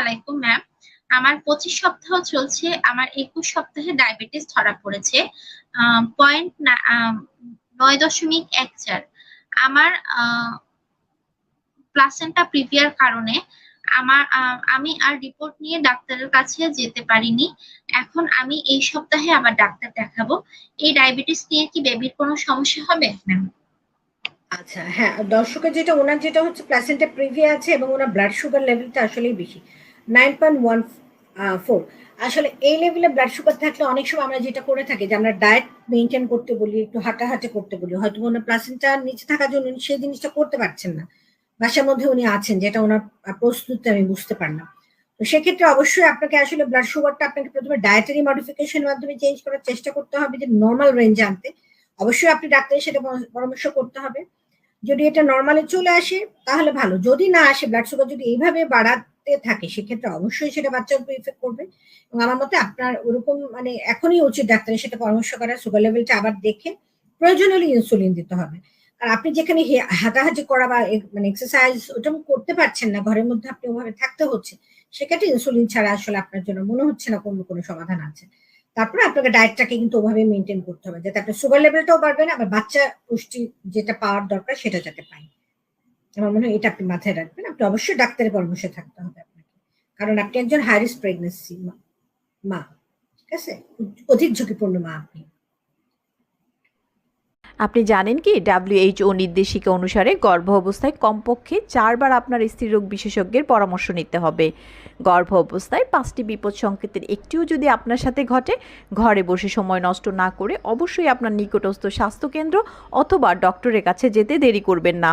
আলাইকুম ম্যাম আমার পঁচিশ সপ্তাহ চলছে, আমার একুশ সপ্তাহে ডায়াবেটিস ধরা পড়েছে পয়েন্ট নয় দশমিক এক চার। আমার প্লাসেন্টা প্রিভিয়ার কারণে আমার আমি আর রিপোর্ট নিয়ে ডাক্তারের কাছে যেতে পারিনি। এখন আমি এই সপ্তাহে আবার ডাক্তার দেখাবো। এই ডায়াবেটিস নিয়ে কি বেবির কোনো সমস্যা হবে ম্যাম আচ্ছা হ্যাঁ দর্শকের যেটা, ওনার যেটা হচ্ছে প্লাসেন্টা প্রিভিয়া আছে এবং ওনার ব্লাড সুগার লেভেলটা আসলেই বেশি। আসলে এই লেভেলে ব্লাড সুগার থাকলে অনেক সময় আমরা যেটা করে থাকি যে আমরা ডায়েট মেনটেন করতে বলি, একটু হাঁটাহাঁটি করতে বলি। হয়তো ওনার প্লাসেন্টা নিচে থাকার জন্য উনি সেই জিনিসটা করতে পারছেন না। বাসার মধ্যে উনি আছেন, যেটা ওনার প্রস্তুতি আমি বুঝতে পারলাম। তো সেক্ষেত্রে অবশ্যই আপনাকে আসলে ব্লাড সুগারটা আপনাকে প্রথমে ডায়েটারি মডিফিকেশনের মাধ্যমে চেঞ্জ করার চেষ্টা করতে হবে, যে নর্মাল রেঞ্জে আনতে। অবশ্যই আপনি ডাক্তারের সাথে পরামর্শ- করতে হবে। যদি এটা নর্মালে চলে আসে, তাহলে ভালো। যদি না আসে ব্লাড সুগার যদি এইভাবে বাড়াতে থাকে, সেক্ষেত্রে অবশ্যই সেটা বাচ্চার উপর ইফেক্ট করবে। এবং আমার মতে আপনার ওরকম মানে এখনই উচিত ডাক্তারের সাথে পরামর্শ করা সুগার লেভেলটা আবার দেখে প্রয়োজন হলে ইনসুলিন দিতে হবে। আর আপনি যেখানে হাঁটাহাঁটি করা বা মানে এক্সারসাইজ ওটা করতে পারছেন না, ঘরের মধ্যে আপনি ওভাবে থাকতে হচ্ছে, সেক্ষেত্রে ইনসুলিন ছাড়া আসলে আপনার জন্য মনে হচ্ছে না কোনো কোনো সমাধান আছে। তারপরে আপনাকে ডায়েটটাকে কিন্তু ওভাবে মেনটেন করতে হবে, যাতে আপনার সুগার লেভেলটাও বাড়বে না, আবার বাচ্চা পুষ্টি যেটা পাওয়ার দরকার সেটা যাতে পাই আমার মনে হয় এটা আপনি মাথায় রাখবেন। আপনি অবশ্যই ডাক্তারের পরামর্শে থাকতে হবে আপনাকে। কারণ আপনি একজন হাই রিস্ক প্রেগনেন্সি মা ঠিক আছে? অধিক ঝুঁকিপূর্ণ মা আপনি। আপনি জানেন কি ডাব্লিউএইচও নির্দেশিকা অনুসারে গর্ভ অবস্থায় কমপক্ষে চারবার আপনার স্ত্রীরোগ বিশেষজ্ঞের পরামর্শ নিতে হবে। গর্ভ অবস্থায় পাঁচটি বিপদ সংকেতের একটিও যদি আপনার সাথে ঘটে, ঘরে বসে সময় নষ্ট না করে অবশ্যই আপনার নিকটস্থ স্বাস্থ্যকেন্দ্র অথবা ডক্টরের কাছে যেতে দেরি করবেন না।